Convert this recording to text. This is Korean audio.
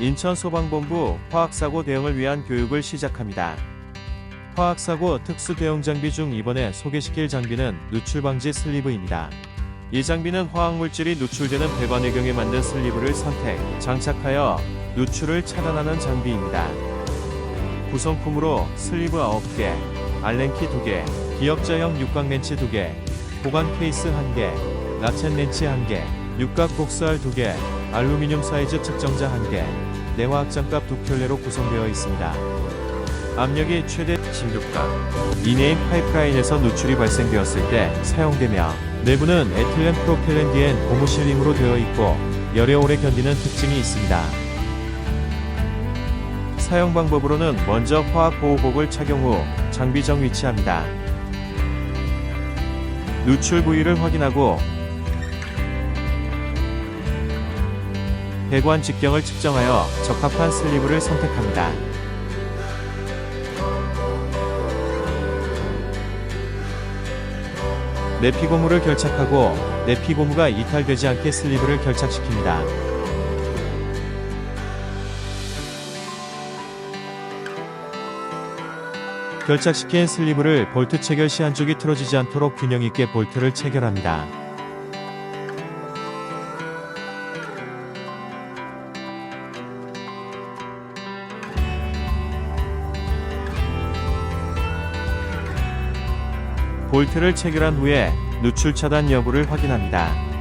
인천소방본부 화학사고 대응을 위한 교육을 시작합니다. 화학사고 특수 대응 장비 중 이번에 소개시킬 장비는 누출 방지 슬리브입니다. 이 장비는 화학물질이 누출되는 배관외경에 맞는 슬리브를 선택, 장착하여 누출을 차단하는 장비입니다. 구성품으로 슬리브 9개, 알렌키 2개, 기역자형 육각 렌치 2개, 보관 케이스 1개, 라첸 렌치 1개, 육각 복수알 2개, 알루미늄 사이즈 측정자 1개, 내화학 장갑 두 켤레로 구성되어 있습니다. 압력이 최대 16각 이내인 파이프라인에서 누출이 발생되었을 때 사용되며 내부는 에틸렌 프로펠렌 디엔 고무 실링으로 되어 있고 열에 오래 견디는 특징이 있습니다. 사용 방법으로는 먼저 화학 보호복을 착용 후 장비 정 위치합니다. 누출 부위를 확인하고 배관 직경을 측정하여 적합한 슬리브를 선택합니다. 내피 고무를 결착하고 내피 고무가 이탈되지 않게 슬리브를 결착시킵니다. 결착시킨 슬리브를 볼트 체결 시 한쪽이 틀어지지 않도록 균형 있게 볼트를 체결합니다. 볼트를 체결한 후에 누출 차단 여부를 확인합니다.